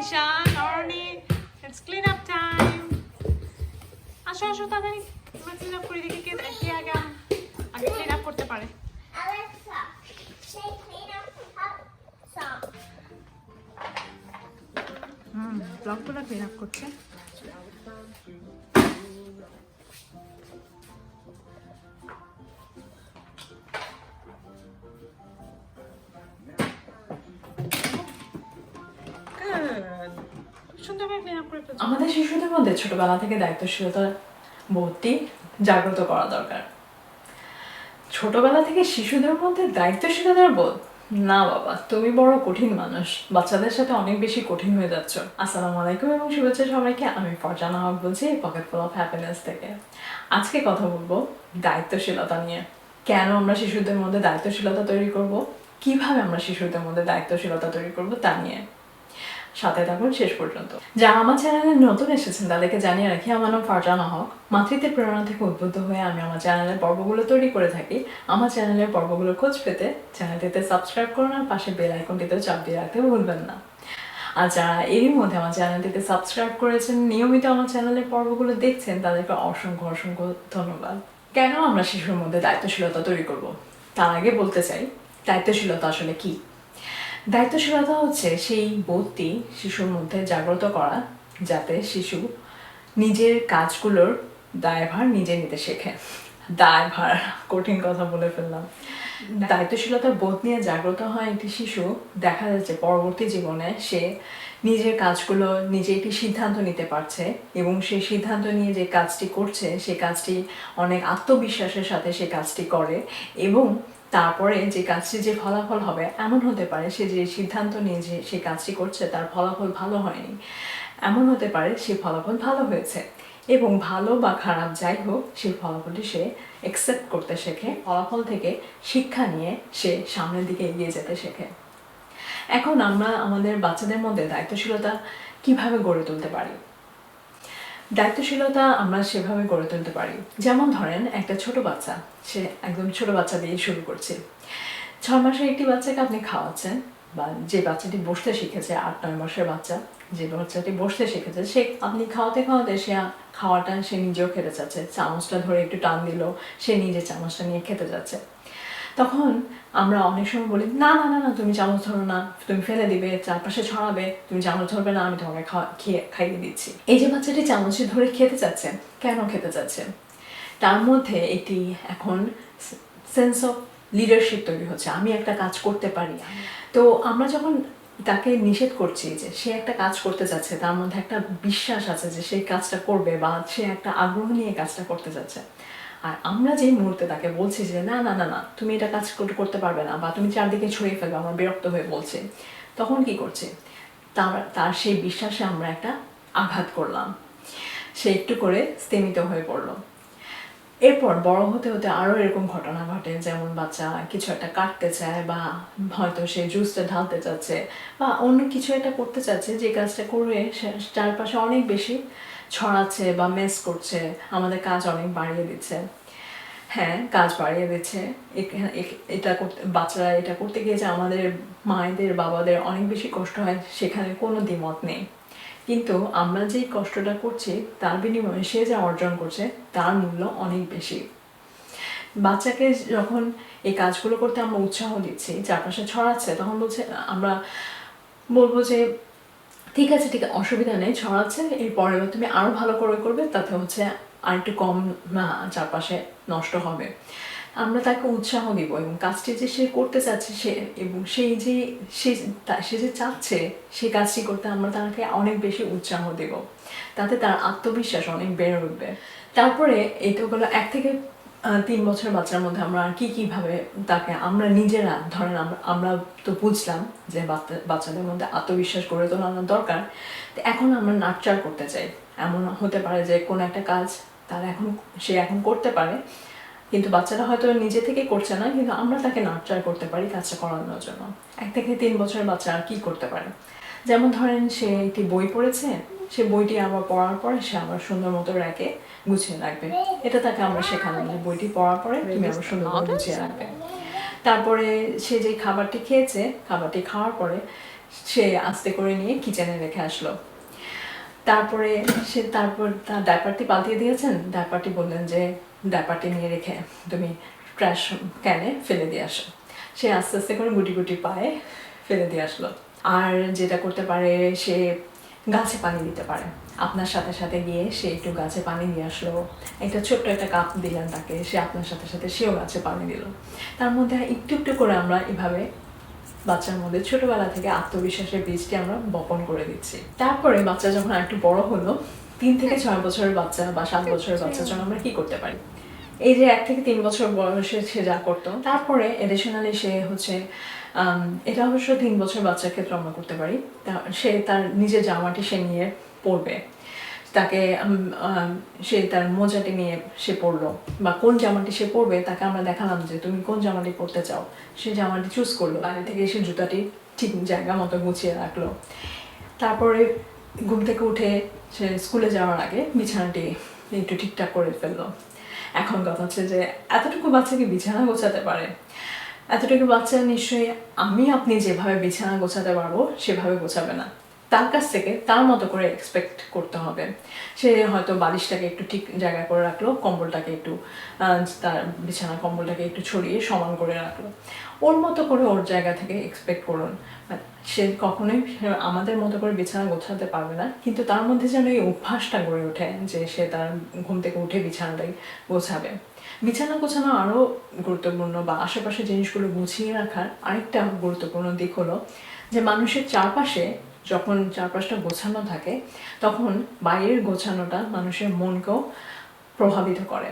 Ishan Aroni it's clean up time আসো আসো তাড়াতাড়ি আমরা ক্লিন আপ করে দেখি কে কে আগে আগে ক্লিন আপ করতে পারে. হুম ব্লগগুলো ক্লিন আপ করছে। আমাদের শিশুদের মধ্যে ছোটবেলা থেকে দায়িত্বশীলতার বোধটি জাগ্রত করা দরকার। ছোটবেলা থেকে শিশুদের মধ্যে দায়িত্বশীলতার বোধ, না বাবা, তুমি বড় কঠিন মানুষ, বাচ্চাদের সাথে অনেক বেশি কঠিন হয়ে যাচ্ছ। আসসালামু আলাইকুম এবং শুভেচ্ছা সবাইকে, আমি ফরজানা হক বলছি পকেট ফুল অফ হ্যাপিনেস থেকে। আজকে কথা বলব দায়িত্বশীলতা নিয়ে। কেন আমরা শিশুদের মধ্যে দায়িত্বশীলতা তৈরি করব? কীভাবে আমরা শিশুদের মধ্যে দায়িত্বশীলতা তৈরি করব তা নিয়ে। সাথে থাকুন, শেষ পর্যন্ত। যারা আমার চ্যানেলে নতুন এসেছেন, তাদেরকে জানিয়ে রাখি, আমার নাম ফারজানা হক। মাতৃত্বের প্রেরণা থেকে উদ্বুদ্ধ হয়ে আমি আমার চ্যানেলের পর্বগুলো তৈরি করে থাকি। আমার চ্যানেলের পর্বগুলো খোঁজ পেতে চ্যানেলটিতে সাবস্ক্রাইব করুন আর পাশে বেল আইকনটিতেও চাপ দিয়ে রাখতে ভুলবেন না। আর যারা এরই মধ্যে আমার চ্যানেলটিতে সাবস্ক্রাইব করেছেন, নিয়মিত আমার চ্যানেলের পর্বগুলো দেখছেন, তাদেরকে অসংখ্য অসংখ্য ধন্যবাদ। কেন আমরা শিশুর মধ্যে দায়িত্বশীলতা তৈরি করব? তার আগে বলতে চাই, দায়িত্বশীলতা আসলে কি? দায়িত্বশীলতা হচ্ছে সেই বোধটি শিশুর মধ্যে জাগ্রত করা, যাতে শিশু নিজের কাজগুলোর দায়ভার নিজে নিতে শেখে। দায়ভার, কঠিন কথা বলে ফেললাম। দায়িত্বশীলতার বোধ নিয়ে জাগ্রত হয় একটি শিশু দেখা যাচ্ছে পরবর্তী জীবনে সে নিজের কাজগুলো নিজে একটি সিদ্ধান্ত নিতে পারছে এবং সেই সিদ্ধান্ত নিয়ে যে কাজটি করছে সেই কাজটি অনেক আত্মবিশ্বাসের সাথে সে কাজটি করে এবং তারপরে যে কাজটি যে ফলাফল হবে, এমন হতে পারে সে যে সিদ্ধান্ত নিয়ে যে সে কাজটি করছে, তার ফলাফল ভালো হয়নি। এমন হতে পারে সে ফলাফল ভালো হয়েছে এবং ভালো বা খারাপ যাই হোক সেই ফলাফলটি সে অ্যাকসেপ্ট করতে শেখে। ফলাফল থেকে শিক্ষা নিয়ে সে সামনের দিকে এগিয়ে যেতে শেখে। এখন আমরা আমাদের বাচ্চাদের মধ্যে দায়িত্বশীলতা কীভাবে গড়ে তুলতে পারি? দায়িত্বশীলতা আমরা সেভাবে গড়ে তুলতে পারি। যেমন ধরেন, একটা ছোট বাচ্চা, সে একদম ছোট বাচ্চা দিয়ে শুরু করছে। ছয় মাসের একটি বাচ্চাকে আপনি খাওয়াচ্ছেন বা যে বাচ্চাটি বসতে শিখেছে, আট, নয় মাসের বাচ্চা, যে বাচ্চাটি বসতে শিখেছে, সে আপনি খাওয়াতে খাওয়াতে সে খাওয়াটা সে নিজেও খেতে চাচ্ছে। চামচটা ধরে একটু টান দিল, সে নিজে চামচটা নিয়ে খেতে যাচ্ছে। তখন আমরা অনেক সময় বলি, না না না না, তুমি চামচ ধরো না, তুমি ফেলে দিবে, চারপাশে ছড়াবে, তুমি চামচ ধরবে না, আমি তোমাকে খেয়ে, খাইয়ে দিচ্ছি। এই যে বাচ্চাটি চামচে ধরে খেতে চাচ্ছে, কেন খেতে চাচ্ছে? তার মধ্যে একটি এখন সেন্স অফ লিডারশিপ তৈরি হচ্ছে, আমি একটা কাজ করতে পারি। তো আমরা যখন তাকে নিষেধ করছি যে সে একটা কাজ করতে যাচ্ছে তার মধ্যে একটা বিশ্বাস আছে যে সেই কাজটা করবে বা সে একটা আগ্রহ নিয়ে কাজটা করতে যাচ্ছে আর আমরা যে মুহূর্তে তাকে বলছি যে, না না না না, তুমি এটা কাজ করতে পারবে না বা তুমি চারদিকে ছড়িয়ে ফেলবে, আমার বিরক্ত হয়ে বলছে। তখন কি করছে? তার তার সেই বিশ্বাসে আমরা একটা আঘাত করলাম। সে একটু করে স্তেমিত হয়ে পড়ল। এরপর বড় হতে হতে আরও এরকম ঘটনা ঘটে, যেমন বাচ্চা কিছু একটা কাটতে চায় বা হয়তো সে জুসটা ঢালতে চাচ্ছে বা অন্য কিছু একটা করতে চাচ্ছে, যে কাজটা করে চারপাশে অনেক বেশি ছড়াচ্ছে বা মেস করছে, আমাদের কাজ অনেক বাড়িয়ে দিচ্ছে। হ্যাঁ কাজ বাড়িয়ে দিচ্ছে। এটা করতে, বাচ্চারা এটা করতে গিয়ে যে আমাদের মায়েদের, বাবাদের অনেক বেশি কষ্ট হয়, সেখানে কোনো দ্বিমত নেই। কিন্তু আমরা যেই কষ্টটা করছি, তার বিনিময়ে সে যা অর্জন করছে, তার মূল্য অনেক বেশি। বাচ্চাকে যখন এই কাজগুলো করতে আমরা উৎসাহ দিচ্ছি, চারপাশে ছড়াচ্ছে, তখন বলছে, আমরা বলব যে, ঠিক আছে, ঠিক অসুবিধা নেই, ছড়াচ্ছে, এরপরে তুমি আরও ভালো করে করবে, তাতে হচ্ছে আর একটু কম চারপাশে নষ্ট হবে। আমরা তাকে উৎসাহ দিব এবং কাজটি যে সে করতে চাচ্ছে সে এবং সেই যে সে তা- সে যে চাচ্ছে সেই কাজটি করতে আমরা তাকে অনেক বেশি উৎসাহ দেব। তাতে তার আত্মবিশ্বাস অনেক বেড়ে উঠবে। তারপরে এটা হলো এক থেকে তিন বছর বাচ্চার মধ্যে আমরা আর কি কীভাবে তাকে আমরা নিজেরা, ধরেন আমরা তো বুঝলাম যে বাচ্চা- বাচ্চাদের মধ্যে আত্মবিশ্বাস গড়ে তোলানো দরকার। তো এখন আমরা নাটচার করতে চাই। এমন হতে পারে যে কোনো একটা কাজ তার এখন, সে এখন করতে পারে। কিন্তু বাচ্চারা হয়তো নিজে থেকে করছে না কিন্তু আমরা তাকে নাটচার করতে পারি কাজটা করানোর জন্য। এক থেকে তিন বছরের বাচ্চা আর কি করতে পারে? যেমন ধরেন সে একটি বই পড়েছে সে বইটি আবার পড়ার পরে সে আবার সুন্দর মতো র্যাকে গুছিয়ে রাখবে। এটা তাকে আমরা শেখালাম যে বইটি পড়ার পরে তুমি আবার সুন্দর করে গুছিয়ে রাখবে। তারপরে সে যে খাবারটি খেয়েছে খাবারটি খাওয়ার পরে সে আস্তে করে নিয়ে কিচেনে রেখে আসলো। তারপরে সে তারপর তার ডাইপারটি পাল্টিয়ে দিয়েছেন। ডাইপারটি বললেন যে ডাইপারটি নিয়ে রেখে তুমি ট্র্যাশ ক্যানে ফেলে দিয়ে আসো। সে আস্তে আস্তে করে গুটি গুটি পায়ে ফেলে দিয়ে আসলো। আর যেটা করতে পারে, সে গাছে পানি দিতে পারে। আপনার সাথে সাথে গিয়ে সে একটু গাছে পানি নিয়ে আসলো। একটা ছোট্ট একটা কাপ দিলেন তাকে, সে আপনার সাথে সাথে সেও গাছে পানি দিল। তার মধ্যে একটু একটু করে আমরা এভাবে বাচ্চার মধ্যে ছোটবেলা থেকে আত্মবিশ্বাসের বীজটি আমরা বপন করে দিচ্ছি। তারপরে বাচ্চা যখন একটু বড় হলো তিন থেকে ছয় বছরের বাচ্চা বা সাত বছরের বাচ্চার জন্য আমরা কি করতে পারি? এই যে এক থেকে তিন বছর বয়সে সে যা করতো তারপরে এডিশনালি সে হচ্ছে এটা অবশ্য তিন বছর বাচ্চার ক্ষেত্রে আমরা করতে পারি। সে তার নিজের জামাটি সে নিয়ে পরবে। তাকে সে তার মোজাটি নিয়ে সে পরলো। বা কোন জামাটি সে পরবে তাকে আমরা দেখালাম যে তুমি কোন জামাটি পরতে চাও। সে জামাটি চুজ করল বাইরে থেকে এসে জুতাটি ঠিক জায়গা মতো গুছিয়ে রাখল। তারপরে ঘুম থেকে উঠে সে স্কুলে যাওয়ার আগে বিছানাটি একটু ঠিকঠাক করে ফেলল। এখন কথা হচ্ছে যে, এতটুকু বাচ্চাকে বিছানা গোছাতে পারে? এতটুকু বাচ্চা নিশ্চয়ই আমি আপনি যেভাবে বিছানা গোছাতে পারব, সেভাবে গোছাবে না। তার কাছ থেকে তার মতো করে এক্সপেক্ট করতে হবে। সে হয়তো বালিশটাকে একটু ঠিক জায়গা করে রাখল, কম্বলটাকে একটু তার বিছানা কম্বলটাকে একটু ছড়িয়ে সমান করে রাখল। ওর মতো করে ওর জায়গা থেকে এক্সপেক্ট করুন। সে কখনোই আমাদের মতো করে বিছানা গোছাতে পারবে না, কিন্তু তার মধ্যে যেন এই অভ্যাসটা গড়ে ওঠে যে সে তার ঘুম থেকে উঠে বিছানাটাই গোছাবে। বিছানা গোছানো আরও গুরুত্বপূর্ণ বা আশেপাশে জিনিসগুলো গুছিয়ে রাখার আরেকটা গুরুত্বপূর্ণ দিক হলো যে মানুষের চারপাশে যখন চারপাশটা গোছানো থাকে, তখন বাইরের গোছানোটা মানুষের মনকেও প্রভাবিত করে।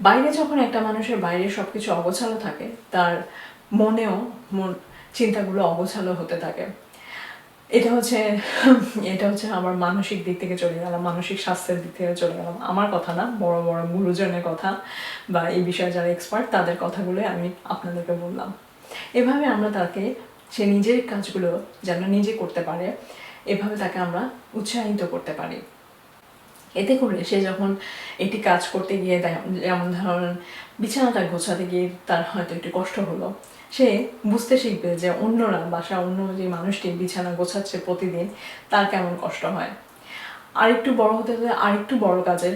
বাইরে যখন একটা মানুষের বাইরে সব কিছু অগোছালো থাকে, তার মনেও মন, চিন্তাগুলো অগোছালো হতে থাকে। এটা হচ্ছে এটা হচ্ছে আমার মানসিক দিক থেকে চলে গেলাম, মানসিক স্বাস্থ্যের দিক থেকে চলে গেলাম। আমার কথা না, বড় বড় গুরুজনের কথা বা এই বিষয়ে যারা এক্সপার্ট তাদের কথাগুলোই আমি আপনাদেরকে বললাম। এভাবে আমরা তাকে সে নিজের কাজগুলো যেন নিজে করতে পারে, এভাবে তাকে আমরা উৎসাহিত করতে পারি। এতে করে সে যখন এটি কাজ করতে গিয়ে যেমন ধরুন বিছানাটা গোছাতে গিয়ে তার হয়তো একটু কষ্ট হলো, সে বুঝতে শিখবে যে অন্যরা বাসা অন্য যে মানুষটি বিছানা গোছাচ্ছে প্রতিদিন, তার কেমন কষ্ট হয়। আরেকটু বড় হতে হতে আরেকটু বড় কাজের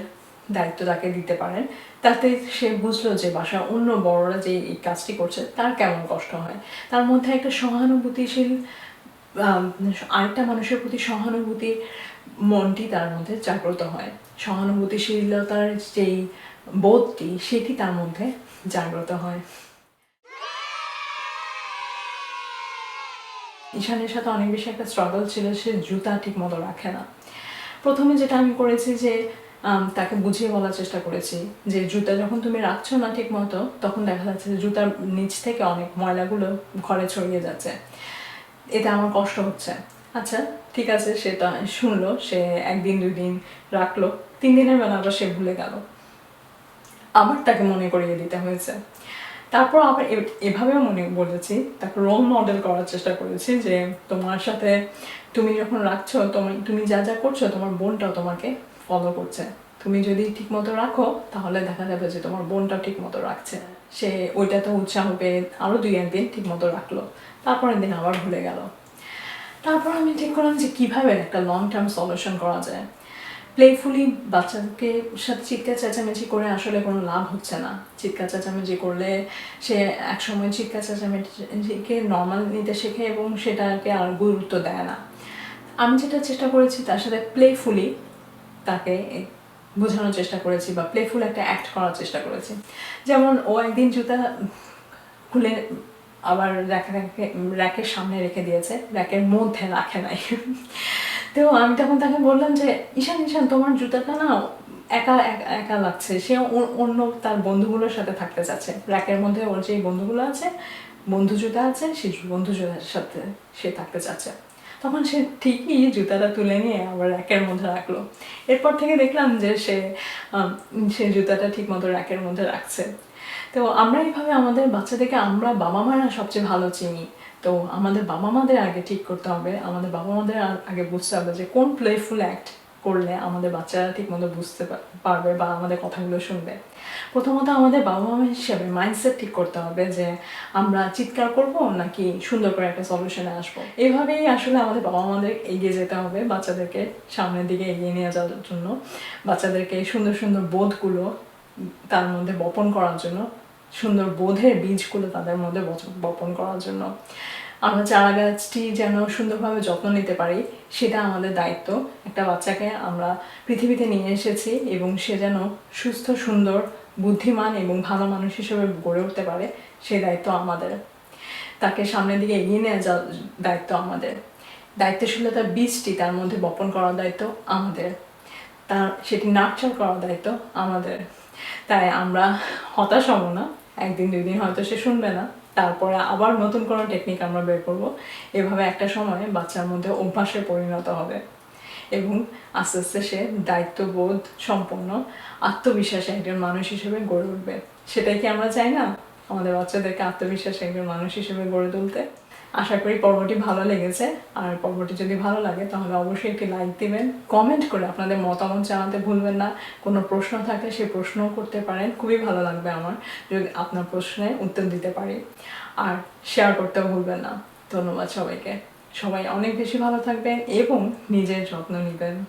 দায়িত্ব তাকে দিতে পারেন তাতে সে বুঝলো যে বাসা অন্য বড়রা যে এই কাজটি করছে, তার কেমন কষ্ট হয়। তার মধ্যে একটা সহানুভূতিশীল আরেকটা মানুষের প্রতি সহানুভূতি মনটি তার মধ্যে জাগ্রত হয়। সহানুভূতিশীলতার যেই বোধটি, সেটি তার মধ্যে জাগ্রত হয়। ঈশানের সাথে অনেক বেশি একটা স্ট্রাগল ছিল, সে জুতা ঠিক মতো রাখে না। প্রথমে যেটা আমি করেছি যে তাকে বুঝিয়ে বলার চেষ্টা করেছি যে জুতা যখন তুমি রাখছো না ঠিক মতো তখন দেখা যাচ্ছে যে জুতার নিচ থেকে অনেক ময়লাগুলো ঘরে ছড়িয়ে যাচ্ছে। এতে আমার কষ্ট হচ্ছে। আচ্ছা ঠিক আছে, সে তা শুনলো, সে একদিন দুই দিন রাখল, তিন দিনের বেলা আবার সে ভুলে গেল। আবার তাকে মনে করিয়ে দিতে হয়েছে। তারপর আবার এভাবেও মনে বলেছি, তাকে রোল মডেল করার চেষ্টা করেছি যে তোমার সাথে তুমি যখন রাখছো তুমি তুমি যা যা করছ, তোমার বোনটাও তোমাকে ফলো করছে। তুমি যদি ঠিক মতো রাখো, তাহলে দেখা যাবে যে তোমার বোনটা ঠিক মতো রাখছে। সে ওইটাতে উৎসাহ পেয়ে আরও দুই একদিন ঠিক মতো রাখল। তারপরের দিন আবার ভুলে গেল। তারপর আমি ঠিক করলাম যে কীভাবে একটা লং টার্ম সলিউশন করা যায়। প্লেফুলি বাচ্চাকে সাথে চিৎকার চেঁচামেচি করে আসলে কোনো লাভ হচ্ছে না। চিৎকার চেঁচামেচি করলে সে একসময় চিৎকার চেঁচামেচিকে নর্মাল নিতে শেখে এবং সেটাকে আর গুরুত্ব দেয় না। আমি যেটা চেষ্টা করেছি তার সাথে প্লেফুলি তাকে বোঝানোর চেষ্টা করেছি বা প্লেফুল একটা অ্যাক্ট করার চেষ্টা করেছি। যেমন ও একদিন জুতা খুলে আবার র্যাকে র্যাকে, র্যাকের সামনে রেখে দিয়েছে, র্যাকের মধ্যে রাখে নাই। তো আমি তখন তাকে বললাম যে, ঈশান ঈশান, তোমার জুতাটা না একা, একা- লাগছে। সে অন্য তার বন্ধুগুলোর সাথে থাকতে চাচ্ছে। র্যাকের মধ্যে ওর যেই বন্ধুগুলো আছে, বন্ধু জুতা আছে, সেই বন্ধু জুতার সাথে সে থাকতে চাচ্ছে। তখন সে ঠিকই জুতাটা তুলে নিয়ে আবার র্যাকের মধ্যে রাখল। এরপর থেকে দেখলাম যে সে সে জুতাটা ঠিক মতো র্যাকের মধ্যে রাখছে। তো আমরা এইভাবে আমাদের বাচ্চাদেরকে আমরা বাবা মারা সবচেয়ে ভালো চিনি। তো আমাদের বাবা মাদের আগে ঠিক করতে হবে, আমাদের বাবা মাদের আগে বুঝতে হবে যে কোন প্লেফুল অ্যাক্ট করলে আমাদের বাচ্চারা ঠিকমতো বুঝতে পারবে বা আমাদের কথাগুলো শুনবে। প্রথমত আমাদের বাবা মা হিসেবে মাইন্ডসেট ঠিক করতে হবে যে আমরা চিৎকার করব নাকি সুন্দর করে একটা সলিউশনে আসব। এইভাবেই আসলে আমাদের বাবা মাদের এগিয়ে যেতে হবে বাচ্চাদেরকে সামনের দিকে এগিয়ে নিয়ে যাওয়ার জন্য। বাচ্চাদেরকে সুন্দর সুন্দর বোধগুলো তার মধ্যে বপন করার জন্য, সুন্দর বোধের বীজগুলো তাদের মধ্যে বপন করার জন্য। আমরা চারা গাছটি যেন সুন্দরভাবে যত্ন নিতে পারি, সেটা আমাদের দায়িত্ব। একটা বাচ্চাকে আমরা পৃথিবীতে নিয়ে এসেছি এবং সে যেন সুস্থ, সুন্দর, বুদ্ধিমান এবং ভালো মানুষ হিসেবে গড়ে উঠতে পারে সেই দায়িত্ব আমাদের। তাকে সামনের দিকে এগিয়ে নিয়ে যাওয়ার দায়িত্ব আমাদের। দায়িত্বশীলতার বীজটি তার মধ্যে বপন করার দায়িত্ব আমাদের। তার, সেটি নার্চার করার দায়িত্ব আমাদের। তাই আমরা হতাশ হব না, একদিন দুই দিন হয়তো সে শুনবে না। তারপরে আবার নতুন কোনো টেকনিক আমরা বের করব। এভাবে একটা সময়ে বাচ্চার মধ্যে অভ্যাসে পরিণত হবে এবং আস্তে আস্তে সে দায়িত্ববোধ সম্পন্ন, আত্মবিশ্বাসে একজন মানুষ হিসেবে গড়ে উঠবে। সেটাই কি আমরা চাই না? আমাদের বাচ্চাদেরকে আত্মবিশ্বাসে একজন মানুষ হিসেবে গড়ে তুলতে? আশা করি পর্বটি ভালো লেগেছে। আর পর্বটি যদি ভালো লাগে, তাহলে অবশ্যই একটি লাইক দিবেন কমেন্ট করে আপনাদের মতামত জানাতে ভুলবেন না। কোনো প্রশ্ন থাকলে সেই প্রশ্নও করতে পারেন, খুবই ভালো লাগবে আমার, যদি আপনার প্রশ্নের উত্তর দিতে পারি। আর শেয়ার করতেও ভুলবেন না। ধন্যবাদ সবাইকে। সবাই অনেক বেশি ভালো থাকবেন এবং নিজের যত্ন নেবেন।